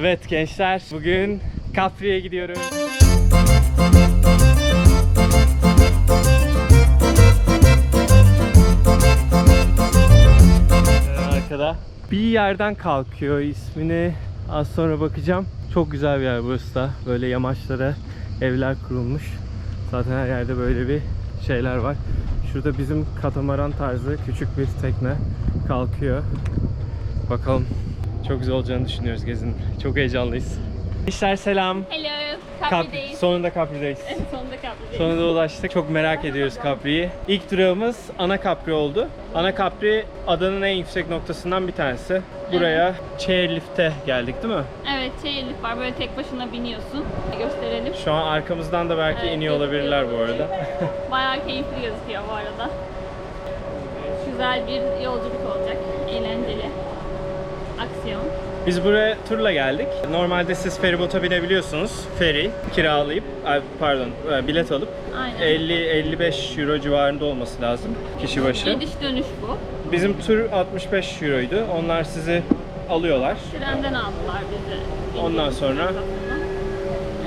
Evet gençler bugün Capri'ye gidiyorum. Ee, Arkada bir yerden kalkıyor ismini az sonra bakacağım. Çok güzel bir yer burası da. Böyle yamaçlara evler kurulmuş. Zaten her yerde böyle bir şeyler var. Şurada bizim katamaran tarzı küçük bir tekne kalkıyor. Bakalım. Çok güzel olacağını düşünüyoruz gezinin. Çok heyecanlıyız. İşler selam. Hello, Kap- Capri'deyiz. sonunda Capri'deyiz. Sonunda Capri'deyiz. Sonunda ulaştık. Çok merak ediyoruz Capri'yi. İlk durağımız Ana Capri oldu. Ana Capri adanın en yüksek noktasından bir tanesi. Buraya chairlift'e geldik değil mi? Evet, elif var. Böyle tek başına biniyorsun. Gösterelim. Şu an arkamızdan da belki Evet, iniyor olabilirler bu arada. Bayağı keyifli gözüküyor bu arada. Güzel bir yolculuk olacak. Eğlenceli. Aksiyon. Biz buraya turla geldik. Normalde siz feribota binebiliyorsunuz. Feri kiralayıp, ay, pardon, e, bilet alıp Aynen. 50-55 euro civarında olması lazım kişi başı. Gidiş dönüş bu. Bizim tur 65 euroydu. Onlar sizi alıyorlar. Trenden aldılar bizi. Ondan sonra?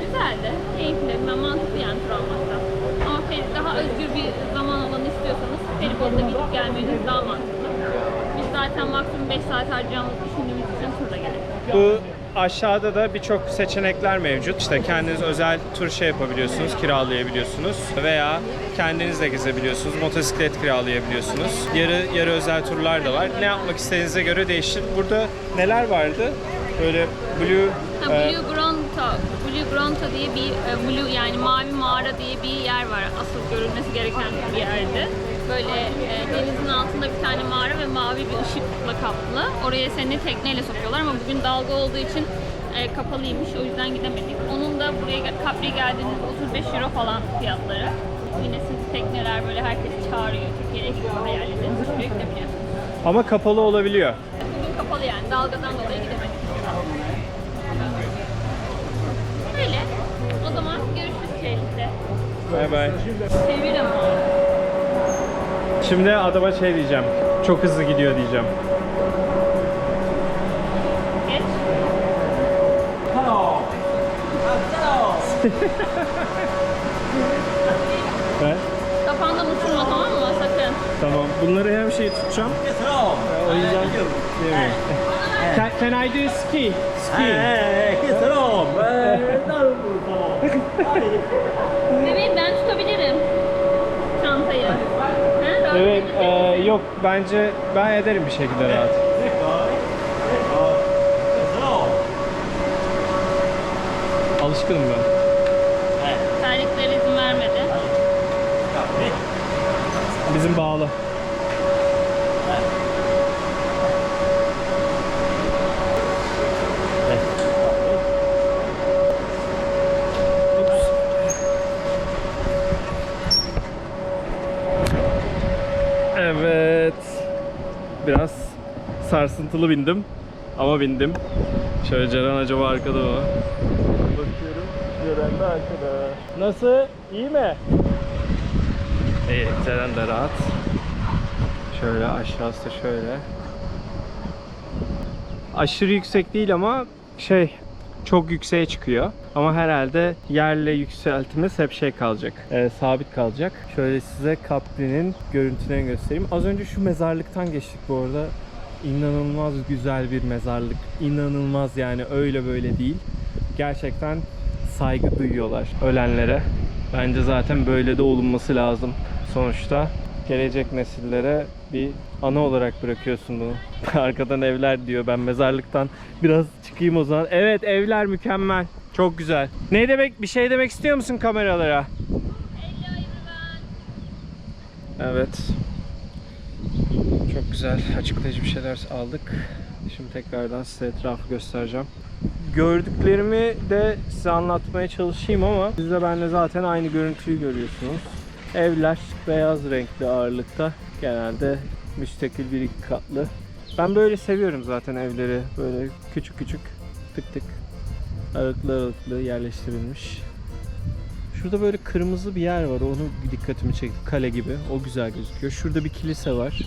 Güzeldi. Keyifli. Ben mantıklı yani tur almaktan. Ama feri, daha özgür bir zaman alanı istiyorsanız feribotla gidip gelmeniz daha mantıklı. Biz zaten maksimum 5 saat harcayacağımızı düşündüğümüz için turla geldik. Bu aşağıda da birçok seçenekler mevcut. İşte kendiniz özel tur şey yapabiliyorsunuz, kiralayabiliyorsunuz veya kendiniz de gezebiliyorsunuz, motosiklet kiralayabiliyorsunuz. Yarı yarı özel turlar da var. Ne yapmak istediğinize göre değişir. Burada neler vardı? Böyle blue Ha, e, Blue Grotto, Blue Grotto diye bir e, Blue yani mavi mağara diye bir yer var. Asıl görülmesi gereken bir yerdi. Böyle e, denizin altında bir tane mağara ve mavi bir ışıkla kaplı. Oraya seni tekneyle sokuyorlar ama bugün dalga olduğu için e, kapalıymış. O yüzden gidemedik. Onun da buraya Capri geldiğinizde 35 euro falan fiyatları. Yine siz tekneler böyle herkes çağırıyor. Gibi hayalleriniz. Buraya gidebiliyorsunuz. ama kapalı olabiliyor. Bugün kapalı yani. Dalgadan dolayı gidemedik. Öyle. O zaman görüşürüz şeylikte. Bay bay. Seviyorum. Şimdi adama şey diyeceğim. Çok hızlı gidiyor diyeceğim. Geç. Ben Kafandan uçurma tamam mı? Sakın. Tamam. Bunları her şeyi tutacağım. Ee, O yüzden diyemiyorum. Can, can I do ski? Ski. Bebeğim ben tutabilirim. Evet, e, yok bence ben ederim bir şekilde rahat. Alışkınım ben. Terlikler izin vermedi. Bizim bağlı. Evet. Biraz sarsıntılı bindim. Ama bindim. Şöyle Ceren acaba arkada mı? Bakıyorum. Ceren de arkada. Nasıl? İyi mi? İyi. Ceren de rahat. Şöyle aşağısı şöyle. Aşırı yüksek değil ama şey çok yükseğe çıkıyor. Ama herhalde yerle yükseltimiz hep şey kalacak. e, sabit kalacak. Şöyle size Capri'nin görüntülerini göstereyim. Az önce şu mezarlıktan geçtik bu arada. İnanılmaz güzel bir mezarlık. İnanılmaz yani öyle böyle değil. Gerçekten saygı duyuyorlar ölenlere. Bence zaten böyle de olunması lazım. Sonuçta gelecek nesillere bir ana olarak bırakıyorsun bunu. Arkadan evler diyor. Ben mezarlıktan biraz çıkayım o zaman. Evet evler mükemmel. Çok güzel. Ne demek bir şey demek istiyor musun kameralara? Evet. Çok güzel açıklayıcı bir şeyler aldık. Şimdi tekrardan size etrafı göstereceğim. Gördüklerimi de size anlatmaya çalışayım ama siz de benimle zaten aynı görüntüyü görüyorsunuz. Evler beyaz renkli ağırlıkta. Genelde müstakil bir iki katlı. Ben böyle seviyorum zaten evleri. Böyle küçük küçük tık tık aralıklı aralıklı yerleştirilmiş. Şurada böyle kırmızı bir yer var. Onu dikkatimi çekti. Kale gibi. O güzel gözüküyor. Şurada bir kilise var.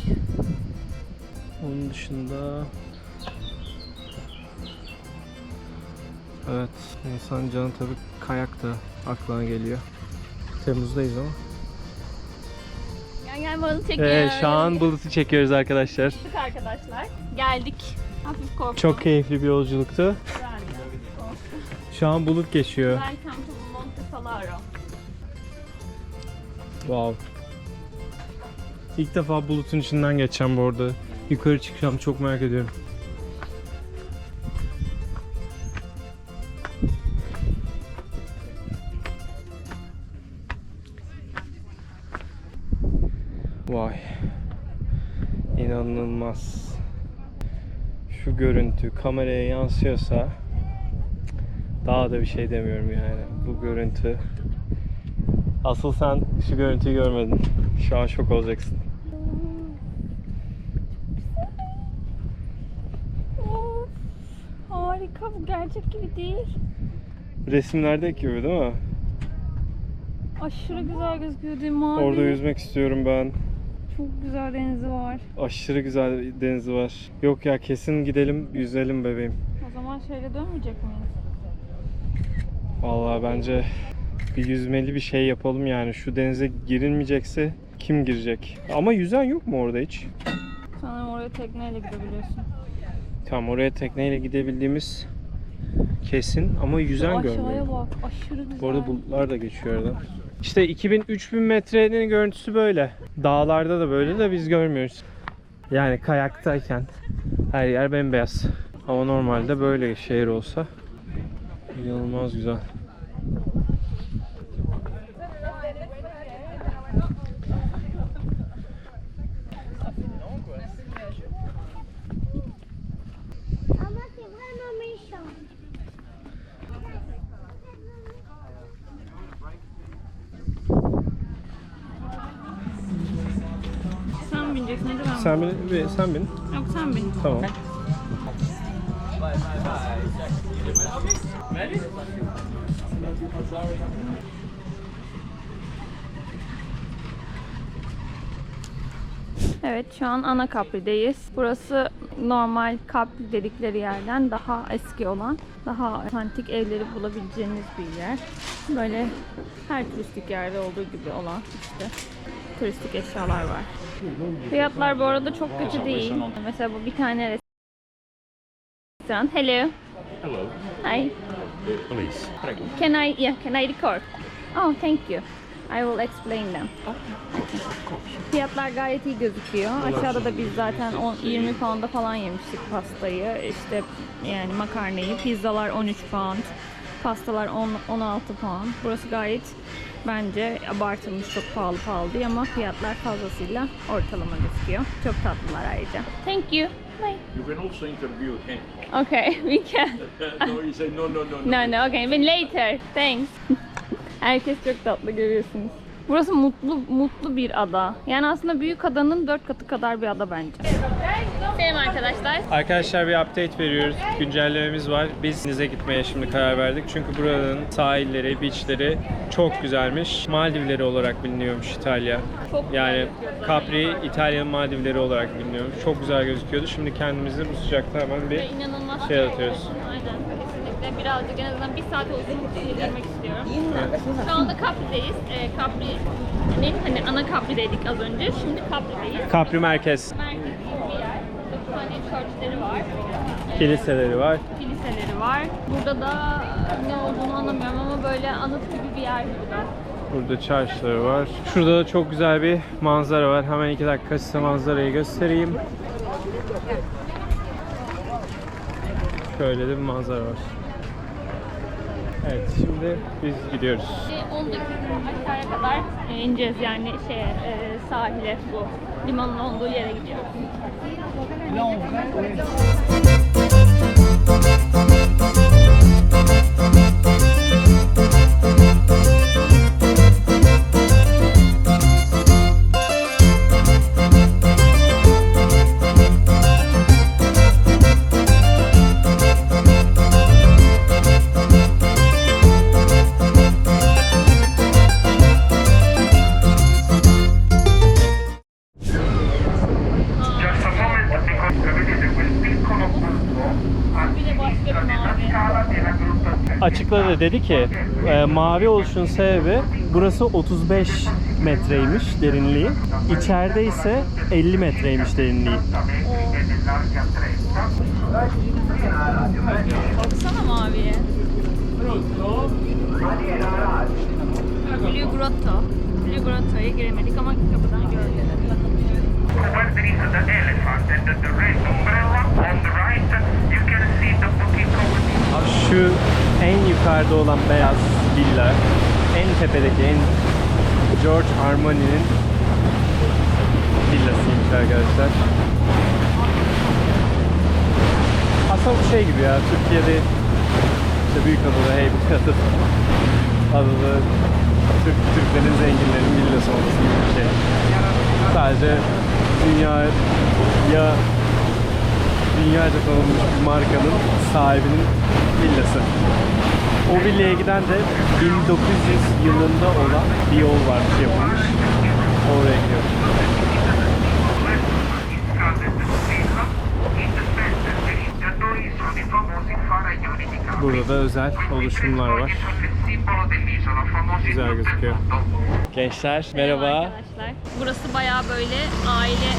Onun dışında Evet, insan canı tabii kayak da aklına geliyor. Temmuz'dayız ama. Balık Evet, çekiyoruz. şu an bulutu çekiyoruz arkadaşlar. Geldik arkadaşlar. Geldik. Hafif korktum. Çok keyifli bir yolculuktu. Şu an bulut geçiyor. Welcome to Monte Salaro. Wow. İlk defa bulutun içinden geçeceğim bu arada. Yukarı çıkacağım çok merak ediyorum. Görüntü kameraya yansıyorsa daha da bir şey demiyorum yani. Bu görüntü Asıl sen şu görüntüyü görmedin. Şu an şok olacaksın. Of, harika bu gerçek gibi değil. Resimlerdeki gibi değil mi? Aşırı güzel gözüküyor değil mi? Orada yüzmek istiyorum ben. Çok güzel denizi var. Aşırı güzel denizi var. Yok ya kesin gidelim yüzelim bebeğim. O zaman şeyle dönmeyecek miyiz? Vallahi bence bir yüzmeli bir şey yapalım yani. Şu denize girilmeyecekse kim girecek? Ama yüzen yok mu orada hiç? Sanırım oraya tekneyle gidebiliyorsun. Tamam oraya tekneyle gidebildiğimiz kesin ama yüzen Aşağıya görmüyorum. bak aşırı güzel. Bu arada bulutlar da geçiyor oradan. İşte 2000-3000 metrenin görüntüsü böyle. Dağlarda da böyle de biz görmüyoruz. Yani kayaktayken her yer bembeyaz. Ama normalde böyle şehir olsa inanılmaz güzel. Ama c'est vraiment méchant. Sen bineceksin hadi ben Sen bin, sen bin. Yok sen bin. Tamam. Evet şu an ana Capri'deyiz. Burası normal Capri dedikleri yerden daha eski olan, daha antik evleri bulabileceğiniz bir yer. Böyle her turistik yerde olduğu gibi olan işte turistik eşyalar var. Fiyatlar bu arada çok kötü değil. Mesela bu bir tane restoran. Hello. Hello, Hi. police. Can I yeah, can I record? Oh, thank you. I will explain them. Fiyatlar gayet iyi gözüküyor. Aşağıda da biz zaten 10 20 pound'a falan yemiştik pastayı. İşte yani makarnayı. Pizzalar 13 pound. Pastalar 10 16 pound. Burası gayet bence abartılmış çok pahalı pahalı değil ama fiyatlar fazlasıyla ortalama gözüküyor. Çok tatlılar ayrıca. Thank you. Bye. You can also interview him. Okay, we can. no, you say no, no, no, No no okay but later. Thanks. Herkes çok tatlı görüyorsunuz. Burası mutlu mutlu bir ada. Yani aslında büyük adanın dört katı kadar bir ada bence. Selam arkadaşlar. Arkadaşlar bir update veriyoruz. Güncellememiz var. Biz denize gitmeye şimdi karar verdik. Çünkü buranın sahilleri, beachleri çok güzelmiş. Maldivleri olarak biliniyormuş İtalya. Çok Yani. Capri İtalya'nın Maldivleri olarak biliniyormuş. Çok güzel gözüküyordu. Şimdi kendimizi bu sıcakta hemen bir şey atıyoruz. Aynen kesinlikle. Birazcık en azından bir saat olsun girmek istiyorum. Şu anda Capri'deyiz. Ee, Capri ne hani ana Capri'deydik az önce. Şimdi Capri'deyiz. Capri merkez Merkez bir yer. Burada bir tane churchleri var. Ee, kiliseleri var. kiliseleri var. Burada da ne olduğunu anlamıyorum ama böyle anıt gibi bir yer de. Burada çarşıları var. Şurada da çok güzel bir manzara var. Hemen iki dakika size manzarayı göstereyim. Şöyle de bir manzara var. Evet şimdi biz gidiyoruz. Ve 10 dakika aşağıya kadar e, ineceğiz yani şeye, e, sahile bu limanın olduğu yere gidiyoruz. Dedi ki e, mavi oluşun sebebi burası 35 metreymiş derinliği. İçeride ise 50 metreymiş derinliği. Baksana maviye. Blue Grotto. Blue Grotto'ya giremedik ama kapıdan gördük. Abi Şu en yukarıda olan beyaz villa, en tepedeki en George Armani'nin villasıymış arkadaşlar. Aslında bu şey gibi ya, Türkiye'de işte büyük adada, Heybeliada'da adada Türk, Türklerin, zenginlerin villası olması gibi bir şey. Sadece dünyaya dünyaca tanınmış bir markanın sahibinin villası. O villaya giden de 1900 yılında olan bir yol var yapılmış. Oraya gidiyoruz. Burada da özel oluşumlar var. Güzel gözüküyor. Gençler merhaba. arkadaşlar. Burası bayağı böyle aile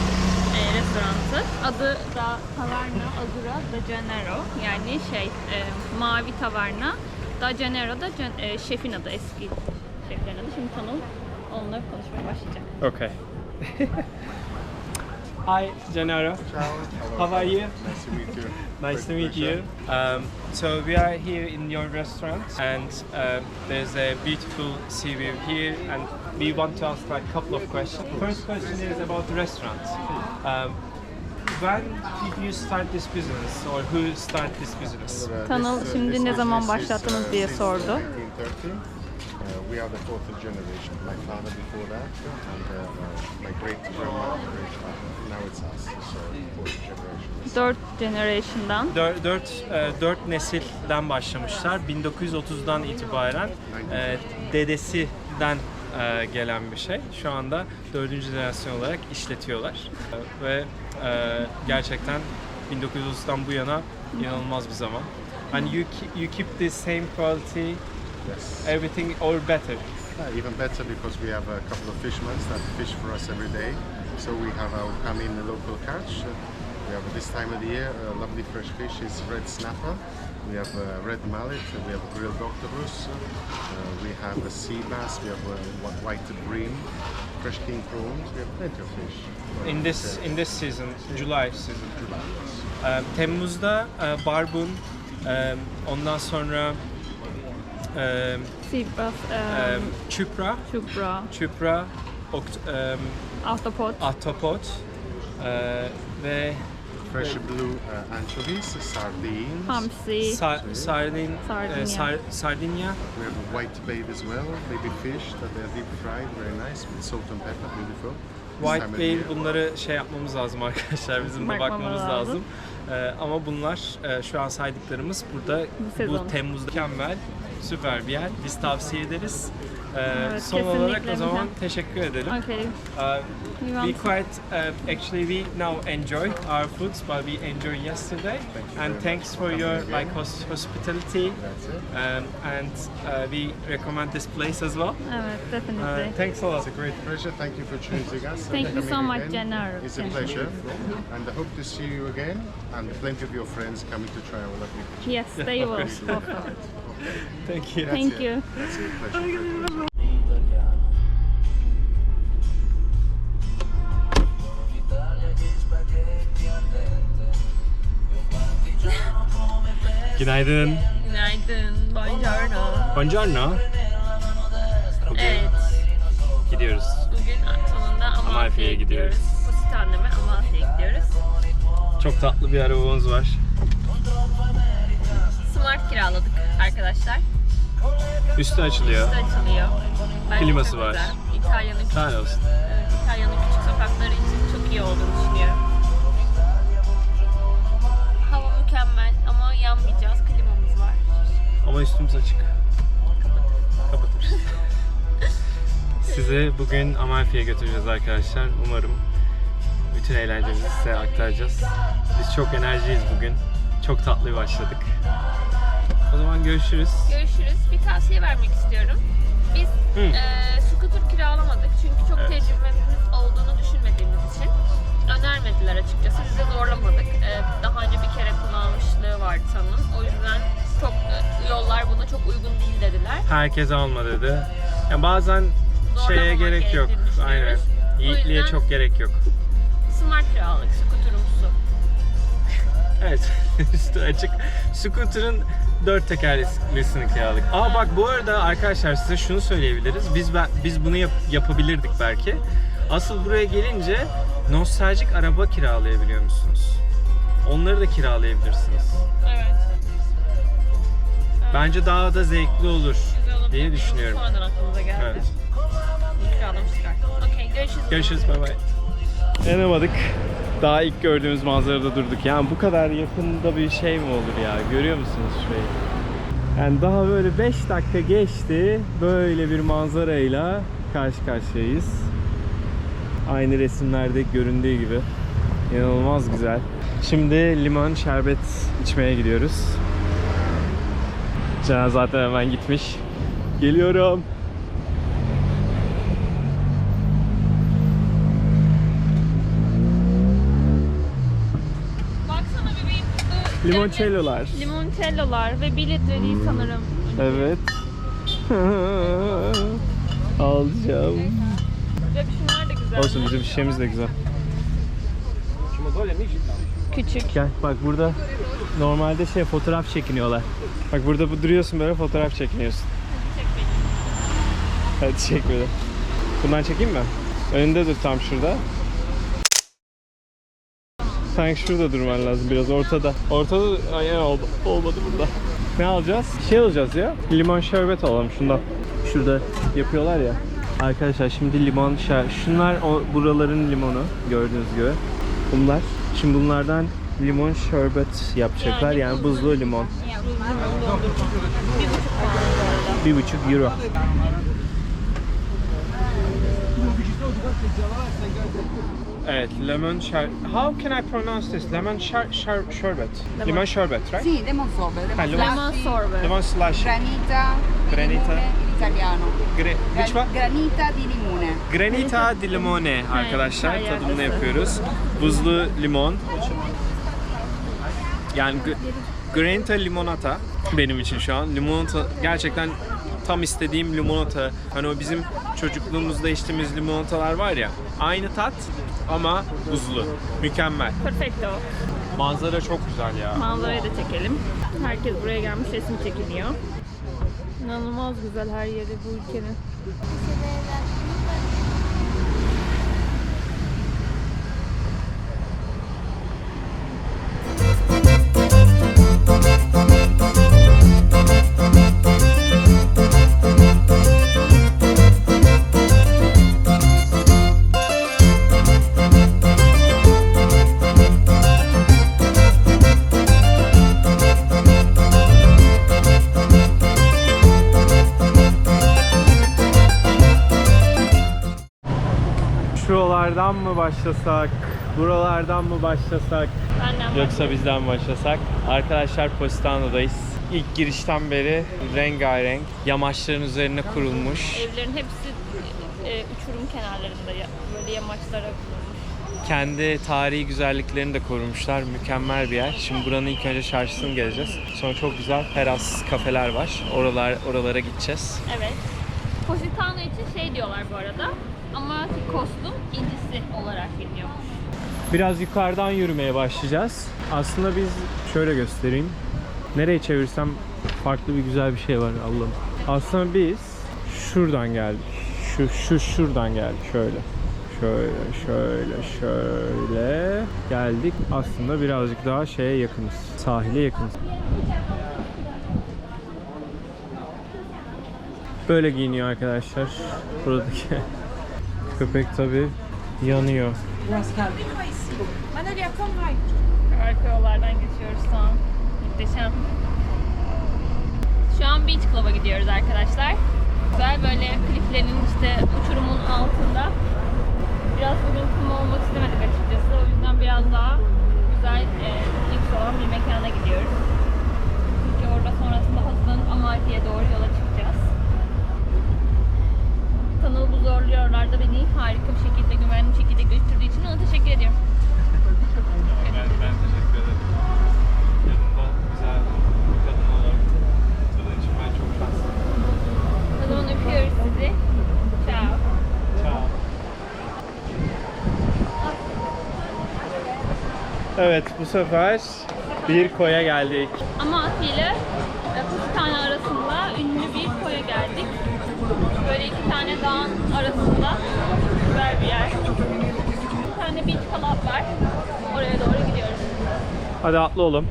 e, restoranı. Adı da Taverna Azura da Janeiro. Yani şey e, mavi taverna. Da Janeiro da e, şefin adı eski şeflerin adı. Şimdi Tanıl onunla konuşmaya başlayacak. Okay. Hi, Gennaro. How are you? Nice to meet you. Nice to meet you. Um, so we are here in your restaurant, and um, there's a beautiful sea view here, and we want to ask like a couple of questions. First question is about the restaurant. Um, when did you start this business, or who started this business? Tanıl uh, şimdi ne zaman başlattınız uh, diye sordu. uh, 1930. We are the fourth generation. My father before that, and uh, my great grandmother. Now it's us. So fourth generation. 4 generation'dan. Dört, dört, e, dört nesilden başlamışlar. 1930'dan itibaren e, dedesinden e, gelen bir şey. Şu anda dördüncü jenerasyon olarak işletiyorlar. E, Ve e, gerçekten 1930'dan bu yana inanılmaz bir zaman. And you keep, you keep the same quality, Yes. everything or better. Uh, even better because we have a couple of fishermen that fish for us every day. So we have our come in local catch. We have this time of the year uh, lovely fresh fish is red snapper. We have uh, red mallet. uh, We have grilled octopus. Uh, we have a sea bass. We have uh, wh- white bream, fresh king prawns. We have plenty of fish. In this in this season, July season. E, Temmuz'da e, barbun, e, ondan sonra e, Sibas, e, um, çupra, Çupra, çupra, okt, e, Ahtapot, ahtapot e, ve Fresh blue uh, anchovies, sardines. Hamsi, sa, sardin, Sardinya. e, sar, sardinya. We have white babe as well, baby fish that they are deep fried, very nice with salt and pepper, beautiful. This time White of the Whale year. bunları şey yapmamız lazım arkadaşlar. Bizim de Bakmamız bakmamız lazım. lazım. E, ama bunlar e, şu an saydıklarımız burada Bu sezon. bu Temmuz'da mükemmel, süper bir yer. Biz tavsiye ederiz. E, Evet, son olarak o zaman teşekkür edelim. okay. Uh, We quite uh, actually we now enjoy our foods, but we enjoyed yesterday. and very thanks for your like hos- hospitality. Um, and uh, we recommend this place as well. Evet, Uh, definitely. thanks a lot. It's a great pleasure. Thank you for choosing us. and Thank you so much. Gennaro. It's a Thank pleasure. And I hope to see you again and plenty of your friends coming to try our lovely kitchen. Yes, they will. Thank you. Thank it. you. That's a pleasure. Günaydın. Günaydın, buongiorno. Buongiorno. Bugün Evet, gidiyoruz. bugün sonunda Amalfi'ye gidiyoruz. gidiyoruz. Positanneme Amalfi'ye gidiyoruz. Çok tatlı bir arabamız var. Arkadaşlar. Üstü açılıyor. Üstü açılıyor. Bence Kliması çok var. güzel. İtalya'nın küçük, Sağ olsun. evet, İtalya'nın küçük sokakları için çok iyi olduğunu düşünüyorum. Hava mükemmel ama yanmayacağız. Klimamız var. Ama üstümüz açık. Kapatırız. Sizi bugün Amalfi'ye götüreceğiz arkadaşlar. Umarım bütün eğlencemizi size aktaracağız. Biz çok enerjiyiz bugün. Çok tatlı başladık. O zaman görüşürüz. Görüşürüz. Bir tavsiye vermek istiyorum. Biz Hı. eee scooter kiralamadık çünkü çok Evet. tecrübemiz olduğunu düşünmediğimiz için önermediler açıkçası. Biz de zorlamadık. Eee, daha önce bir kere kullanmışlığı vardı sanırım. O yüzden çok e, yollar buna çok uygun değil dediler. Herkes alma dedi. Yani bazen şeye Zorlamamak gerek yok. Aynen. Yiğitliğe çok gerek yok. Smart kiraladık scooterumsu. Evet. Üstü açık. Scooter'ın dört tekerleklisini kiraladık. Aa bak bu arada arkadaşlar size şunu söyleyebiliriz. Biz ben, biz bunu yap- yapabilirdik belki. Asıl buraya gelince nostaljik araba kiralayabiliyor musunuz? Onları da kiralayabilirsiniz. Evet. Bence daha da zevkli olur diye düşünüyorum. Sonradan aklımıza geldi. Evet. Kiralamıştık artık. Okey görüşürüz. Görüşürüz bay bay. Dayanamadık. Daha ilk gördüğümüz manzarada durduk. Yani bu kadar yakında bir şey mi olur ya? Görüyor musunuz şurayı? Yani daha böyle 5 dakika geçti. Böyle bir manzarayla karşı karşıyayız. Aynı resimlerde göründüğü gibi. İnanılmaz güzel. Şimdi limon şerbet içmeye gidiyoruz. Can zaten hemen gitmiş. Geliyorum. Limoncello'lar. Limoncello'lar ve 1 litre değil sanırım. Evet. Alacağım. Ve şunlar da güzel. Olsun bizim şişemiz de güzel. Küçük. Gel bak burada normalde şey fotoğraf çekiniyorlar. Bak burada bu duruyorsun böyle fotoğraf çekiniyorsun. Hadi çek böyle. Bundan çekeyim mi? Önünde dur tam şurada. Sanki şurada durman lazım biraz ortada. Ortada ay oldu, olmadı burada. Ne alacağız? Şey alacağız ya. Limon şerbet alalım şundan. Şurada yapıyorlar ya. Arkadaşlar şimdi limon şer şunlar o buraların limonu gördüğünüz gibi. Bunlar. Şimdi bunlardan limon şerbet yapacaklar yani buzlu limon. Bir buçuk euro. Evet, lemon şer... How can I pronounce this? Lemon şer... şer... şerbet. Lemon şerbet, right? Sì, lemon sorbet, lemon, Ah, lemon- Lemon sorbet. Lemon slash. granita Granita. in italiano. Gre... Which one? Granita di limone. Granita di limone arkadaşlar İtalyan tadımını yapıyoruz. Buzlu limon. Yani gr- granita limonata benim için şu an. Limonata gerçekten tam istediğim limonata. Hani o bizim çocukluğumuzda içtiğimiz limonatalar var ya. Aynı tat ama buzlu. Mükemmel. Perfecto. Manzara çok güzel ya. Manzarayı da çekelim. Herkes buraya gelmiş resim çekiniyor. İnanılmaz güzel her yeri bu ülkenin. Şuralardan mı başlasak? Buralardan mı başlasak? Benden Yoksa bizden mi başlasak? Arkadaşlar Positano'dayız. İlk girişten beri rengarenk yamaçların üzerine kurulmuş. Evlerin hepsi e, uçurum kenarlarında ya, böyle yamaçlara kurulmuş. Kendi tarihi güzelliklerini de korumuşlar. Mükemmel bir yer. Şimdi buranın ilk önce çarşısını gezeceğiz. Sonra çok güzel teras kafeler var. Oralar oralara gideceğiz. Evet. Positano için şey diyorlar bu arada. Ama kostum incisi olarak biliniyormuş. Biraz yukarıdan yürümeye başlayacağız. Aslında biz şöyle göstereyim. Nereye çevirsem farklı bir güzel bir şey var Allah'ım. Aslında biz şuradan geldik. Şu şu şuradan geldik şöyle. Şöyle şöyle şöyle geldik. Aslında birazcık daha şeye yakınız. Sahile yakınız. Böyle giyiniyor arkadaşlar. Buradaki köpek tabi yanıyor. Arka yollardan geçiyoruz şu an. Muhteşem. Şu an Beach Club'a gidiyoruz arkadaşlar. Güzel böyle kliflerin işte uçurumun altında. Biraz bugün kum olmak istemedik açıkçası. O yüzden biraz daha güzel, e, lüks olan bir mekana gidiyoruz. Çünkü orada sonrasında hazır harika bir şekilde, güvenli bir şekilde götürdüğü için ona teşekkür ediyorum. Ben, ben teşekkür ederim. Yanında güzel bir kadın olarak tanıdığın için ben çok şanslıyım. O zaman öpüyoruz sizi. Ciao. Ciao. Evet bu sefer bir koya geldik. Amalfi ile e, Positano arasında iki tane dağın arasında güzel bir yer. Bir tane beach club var. Oraya doğru gidiyoruz. Hadi atla oğlum.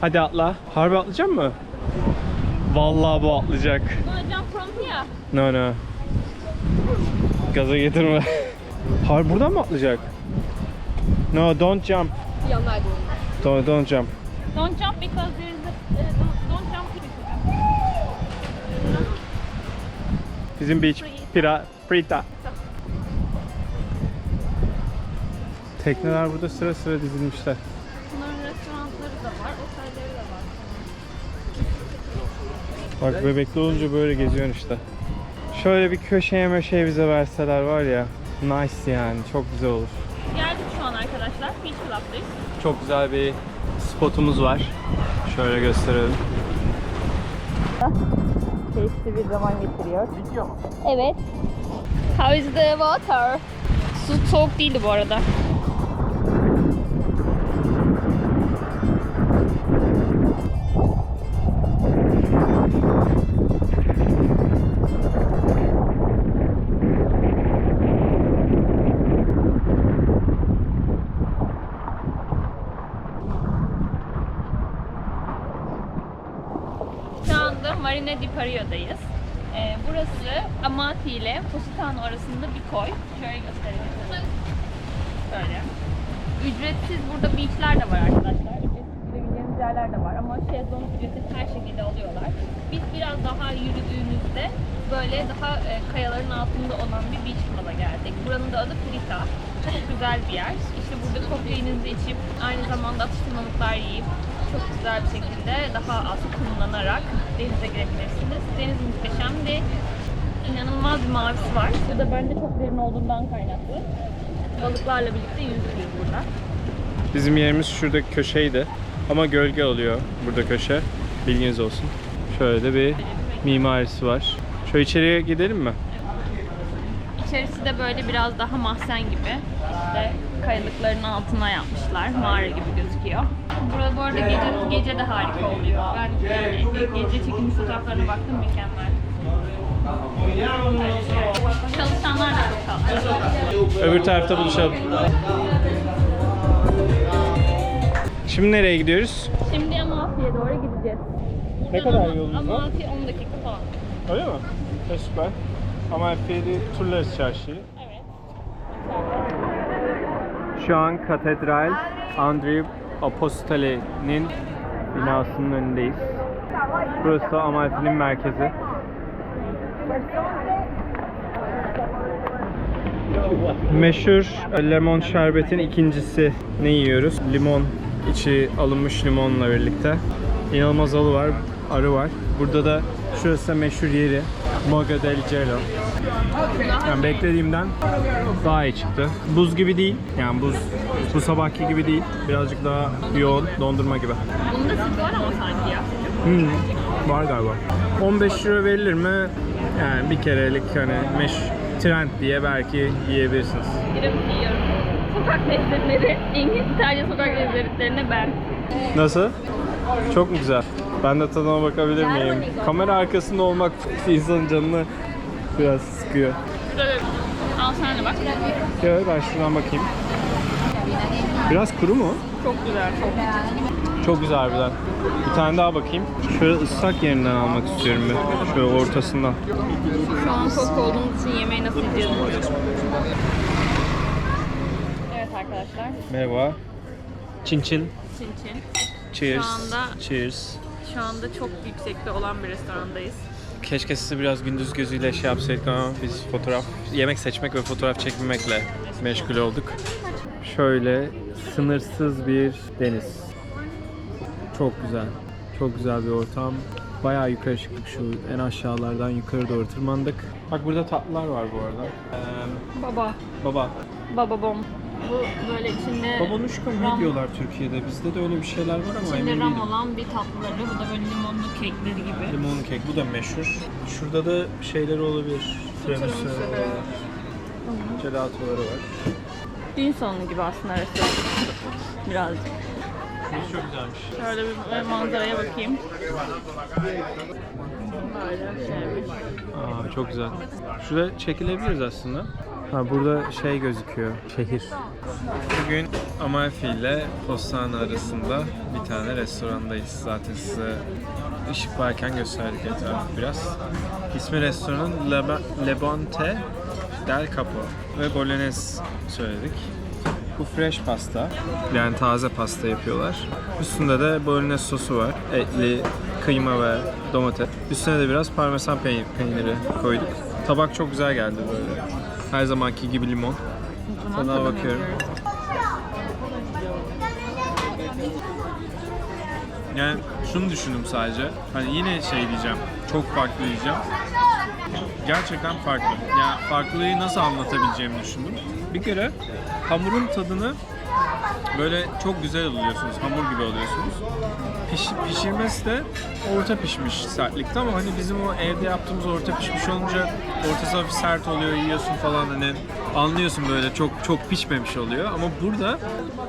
Hadi atla. Harbi atlayacak mı? Vallahi bu atlayacak. Gonna jump from here. No no. Gaza getirme. Harbi buradan mı atlayacak? No don't jump. Don't, don't jump. Don't jump because there Bizim beach pira, prita. Tekneler burada sıra sıra dizilmişler. Bunların restoranları da var, otelleri de var. Bak bebekli olunca böyle geziyorsun işte. Şöyle bir köşeye möşeye bize verseler var ya. Nice yani. Çok güzel olur. Geldik şu an arkadaşlar. Beach Club'dayız. Çok güzel bir spotumuz var. Şöyle gösterelim. Keyifli bir zaman geçiriyor. Evet. How is the water? Su soğuk değildi bu arada. Ücretsiz burada beachler de var arkadaşlar. Ücretsiz girebileceğiniz yerler de var ama şezlong ücreti her şekilde alıyorlar. Biz biraz daha yürüdüğümüzde böyle daha e, kayaların altında olan bir beach club'a geldik. Buranın da adı Prita. Çok güzel bir yer. İşte burada kokteylinizi içip aynı zamanda atıştırmalıklar yiyip çok güzel bir şekilde daha az kumlanarak denize girebilirsiniz. Deniz muhteşemdi. İnanılmaz bir mavisi var. Bu da bence çok derin olduğundan kaynaklı. Balıklarla birlikte yüzüyoruz burada. Bizim yerimiz şurada köşeydi. Ama gölge oluyor burada köşe. Bilginiz olsun. Şöyle de bir mimarisi var. Şöyle içeriye gidelim mi? İçerisi de böyle biraz daha mahzen gibi. İşte kayalıkların altına yapmışlar. Mağara gibi gözüküyor. Burada bu arada gece, gece de harika oluyor. Ben yani gece çekilmiş fotoğraflarına baktım mükemmel. Çalışanlar da çok tatlı. Öbür tarafta buluşalım. Şimdi nereye gidiyoruz? Şimdi Amalfi'ye doğru gideceğiz. Ne kadar yolumuz var? Amalfi 10 dakika falan. Öyle mi? E, süper. Ama Efe'yi turlarız çarşıyı. Evet. Şu an Katedral Andrei Apostoli'nin binasının önündeyiz. Burası Amalfi'nin merkezi. Meşhur lemon şerbetin ikincisi ne yiyoruz? Limon içi alınmış limonla birlikte. İnanılmaz alı var, arı var. Burada da şurası da meşhur yeri. Moga del Gelo. Yani beklediğimden daha iyi çıktı. Buz gibi değil. Yani buz bu sabahki gibi değil. Birazcık daha yoğun dondurma gibi. Bunda süt var ama sanki ya. Hmm, var galiba. 15 lira verilir mi? Yani bir kerelik hani meş trend diye belki yiyebilirsiniz. Birim yiyorum. Sokak lezzetleri, İngiliz İtalya sokak lezzetlerine ben. Nasıl? Çok mu güzel? Ben de tadına bakabilir miyim? Kamera arkasında olmak insanın canını biraz sıkıyor. Al sen de bak. Ya ben şuradan bakayım. Biraz kuru mu? Çok güzel, çok Çok güzel harbiden. Bir tane daha bakayım. Şöyle ıslak yerinden almak istiyorum ben. Şöyle ortasından. Şu an çok olduğumuz için yemeği nasıl yiyeceğiz? Evet arkadaşlar, Merhaba. Çin çin. Çin Çin. Cheers. Şu anda- Cheers. Şu anda çok yüksekte olan bir restorandayız. Keşke sizi biraz gündüz gözüyle şey yapsaydık ama biz fotoğraf, yemek seçmek ve fotoğraf çekmemekle meşgul olduk. Şöyle sınırsız bir deniz. Çok güzel. Çok güzel bir ortam. Bayağı yukarı çıktık şu en aşağılardan yukarı doğru tırmandık. Bak burada tatlılar var bu arada. Ee, Baba. baba. Baba bom. Bu böyle içinde Babanuşka mı ram- ne diyorlar Türkiye'de? Bizde de öyle bir şeyler var ama içinde emin ram değilim. olan bir tatlıları. Bu da böyle limonlu kekleri gibi. Limon kek bu da meşhur. Şurada da şeyler olabilir. Tiramisu olabilir. Gelatoları var. Düğün salonu gibi aslında restoran. Birazcık. Burası çok güzelmiş. Şöyle bir manzaraya bakayım. Böyle şeymiş. Aa, çok güzel. Şurada çekilebiliriz aslında. Ha burada şey gözüküyor. Şehir. Bugün Amalfi ile Postane arasında bir tane restorandayız. Zaten size ışık varken gösterdik etrafı biraz. İsmi restoranın Leba- Levante del Capo ve Bolognese söyledik. Bu fresh pasta. Yani taze pasta yapıyorlar. Üstünde de bolognese sosu var. Etli, kıyma ve domates. Üstüne de biraz parmesan peyn- peyniri koyduk. Tabak çok güzel geldi böyle. Her zamanki gibi limon. Tadına bakıyorum. Yani şunu düşündüm sadece. Hani yine şey diyeceğim. Çok farklı diyeceğim. Gerçekten farklı. Yani farklılığı nasıl anlatabileceğimi düşündüm. Bir kere hamurun tadını böyle çok güzel alıyorsunuz. Hamur gibi alıyorsunuz. Piş, pişirmesi de orta pişmiş sertlikte ama hani bizim o evde yaptığımız orta pişmiş olunca ortası hafif sert oluyor yiyorsun falan hani anlıyorsun böyle çok çok pişmemiş oluyor ama burada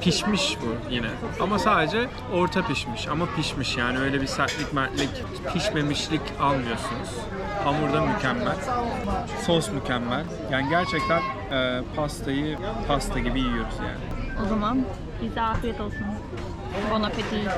pişmiş bu yine ama sadece orta pişmiş ama pişmiş yani öyle bir sertlik mertlik pişmemişlik almıyorsunuz. Hamur da mükemmel. Sos mükemmel. Yani gerçekten e, pastayı pasta gibi yiyoruz yani. O zaman bize afiyet olsun. Bon appetit.